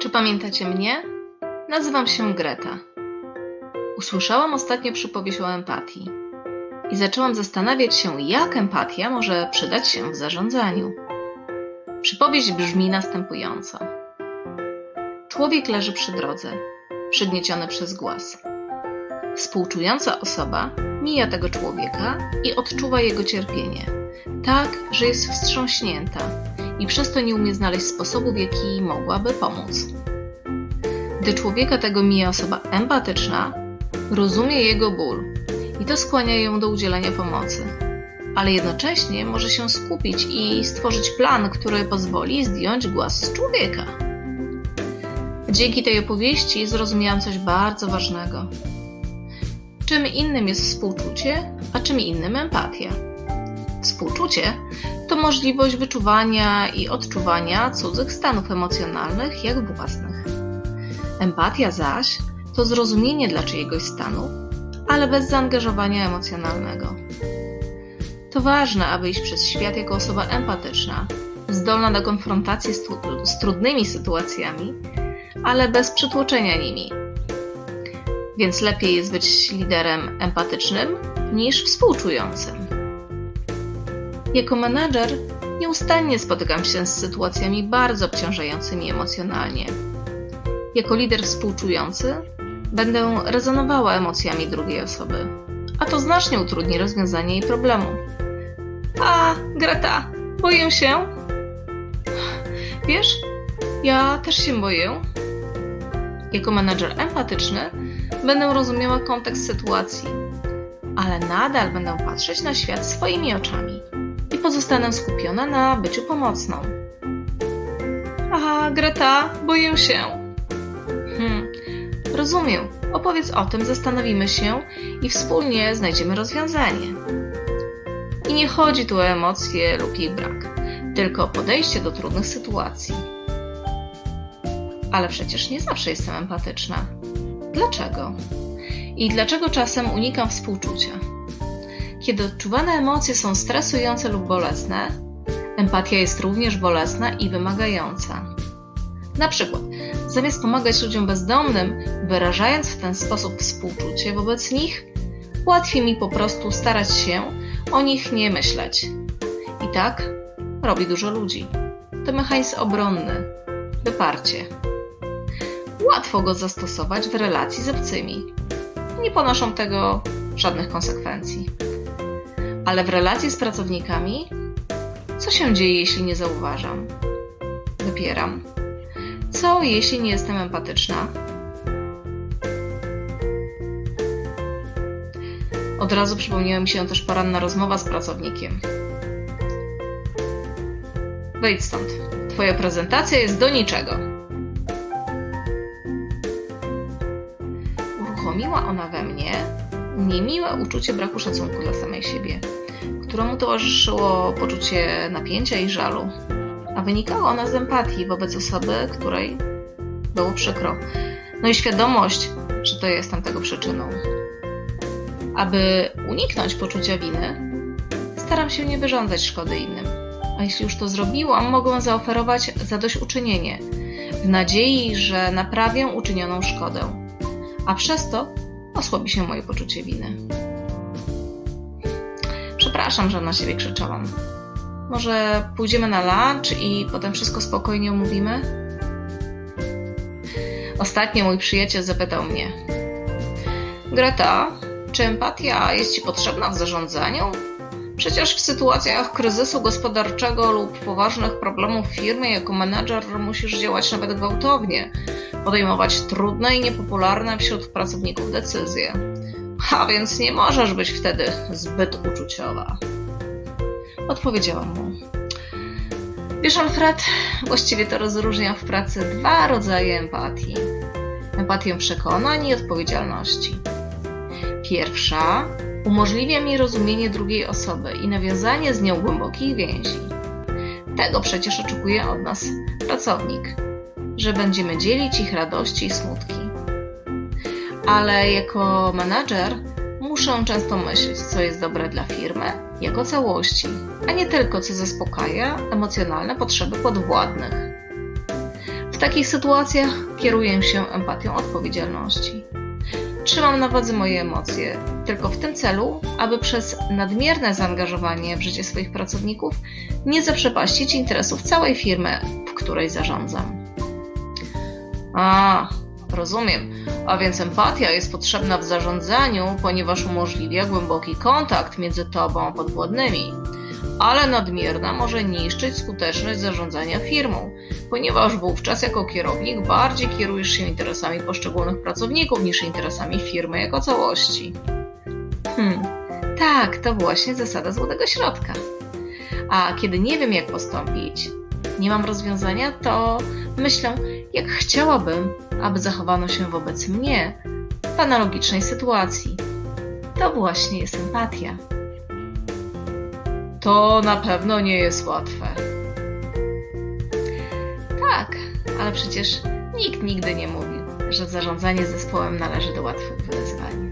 Czy pamiętacie mnie? Nazywam się Greta. Usłyszałam ostatnio przypowieść o empatii i zaczęłam zastanawiać się, jak empatia może przydać się w zarządzaniu. Przypowieść brzmi następująco. Człowiek leży przy drodze, przygnieciony przez głaz. Współczująca osoba mija tego człowieka i odczuwa jego cierpienie, tak, że jest wstrząśnięta i przez to nie umie znaleźć sposobu, w jaki mogłaby pomóc. Gdy człowieka tego mija osoba empatyczna, rozumie jego ból i to skłania ją do udzielenia pomocy, ale jednocześnie może się skupić i stworzyć plan, który pozwoli zdjąć głaz z człowieka. Dzięki tej opowieści zrozumiałam coś bardzo ważnego. Czym innym jest współczucie, a czym innym empatia. Współczucie to możliwość wyczuwania i odczuwania cudzych stanów emocjonalnych jak własnych. Empatia zaś to zrozumienie dla czyjegoś stanu, ale bez zaangażowania emocjonalnego. To ważne, aby iść przez świat jako osoba empatyczna, zdolna do konfrontacji z, z trudnymi sytuacjami, ale bez przytłoczenia nimi. Więc lepiej jest być liderem empatycznym niż współczującym. Jako menadżer nieustannie spotykam się z sytuacjami bardzo obciążającymi emocjonalnie. Jako lider współczujący będę rezonowała emocjami drugiej osoby, a to znacznie utrudni rozwiązanie jej problemu. A, Greta, boję się. Wiesz, ja też się boję. Jako menadżer empatyczny będę rozumiała kontekst sytuacji, ale nadal będę patrzeć na świat swoimi oczami pozostanę skupiona na byciu pomocną. Aha, Greta, boję się. Hmm, rozumiem. Opowiedz o tym, zastanowimy się i wspólnie znajdziemy rozwiązanie. I nie chodzi tu o emocje lub ich brak, tylko o podejście do trudnych sytuacji. Ale przecież nie zawsze jestem empatyczna. Dlaczego? I dlaczego czasem unikam współczucia? Kiedy odczuwane emocje są stresujące lub bolesne, empatia jest również bolesna i wymagająca. Na przykład, zamiast pomagać ludziom bezdomnym, wyrażając w ten sposób współczucie wobec nich, łatwiej mi po prostu starać się o nich nie myśleć. I tak robi dużo ludzi. To mechanizm obronny, wyparcie. Łatwo go zastosować w relacji z obcymi. Nie ponoszą tego żadnych konsekwencji. Ale w relacji z pracownikami, co się dzieje, jeśli nie zauważam? Wypieram. Co, jeśli nie jestem empatyczna? Od razu przypomniała mi się też poranna rozmowa z pracownikiem. Wejdź stąd. Twoja prezentacja jest do niczego. Uruchomiła ona we mnie niemiłe uczucie braku szacunku dla samej siebie, któremu towarzyszyło poczucie napięcia i żalu, a wynikała ona z empatii wobec osoby, której było przykro. No i świadomość, że to jestem tego przyczyną. Aby uniknąć poczucia winy, staram się nie wyrządzać szkody innym. A jeśli już to zrobiłam, mogę zaoferować zadośćuczynienie, w nadziei, że naprawię uczynioną szkodę, a przez to osłabi się moje poczucie winy. Przepraszam, że na siebie krzyczałam. Może pójdziemy na lunch i potem wszystko spokojnie omówimy? Ostatnio mój przyjaciel zapytał mnie: Greta, czy empatia jest Ci potrzebna w zarządzaniu? Przecież w sytuacjach kryzysu gospodarczego lub poważnych problemów w firmie jako menedżer musisz działać nawet gwałtownie, podejmować trudne i niepopularne wśród pracowników decyzje. A więc nie możesz być wtedy zbyt uczuciowa. Odpowiedziałam mu. Wiesz, Alfred, właściwie to rozróżniam w pracy dwa rodzaje empatii: empatię przekonań i odpowiedzialności. Pierwsza umożliwia mi rozumienie drugiej osoby i nawiązanie z nią głębokich więzi. Tego przecież oczekuje od nas pracownik, że będziemy dzielić ich radości i smutki. Ale jako menadżer muszę często myśleć, co jest dobre dla firmy jako całości, a nie tylko co zaspokaja emocjonalne potrzeby podwładnych. W takich sytuacjach kieruję się empatią odpowiedzialności. Trzymam na wadze moje emocje tylko w tym celu, aby przez nadmierne zaangażowanie w życie swoich pracowników nie zaprzepaścić interesów całej firmy, w której zarządzam. A, rozumiem. A więc empatia jest potrzebna w zarządzaniu, ponieważ umożliwia głęboki kontakt między tobą a podwładnymi. Ale nadmierna może niszczyć skuteczność zarządzania firmą, ponieważ wówczas jako kierownik bardziej kierujesz się interesami poszczególnych pracowników niż interesami firmy jako całości. Hmm, tak, to właśnie zasada złotego środka. A kiedy nie wiem, jak postąpić, nie mam rozwiązania, to myślę, jak chciałabym, aby zachowano się wobec mnie w analogicznej sytuacji. To właśnie jest empatia. To na pewno nie jest łatwe. Tak, ale przecież nikt nigdy nie mówił, że zarządzanie zespołem należy do łatwych wyzwań.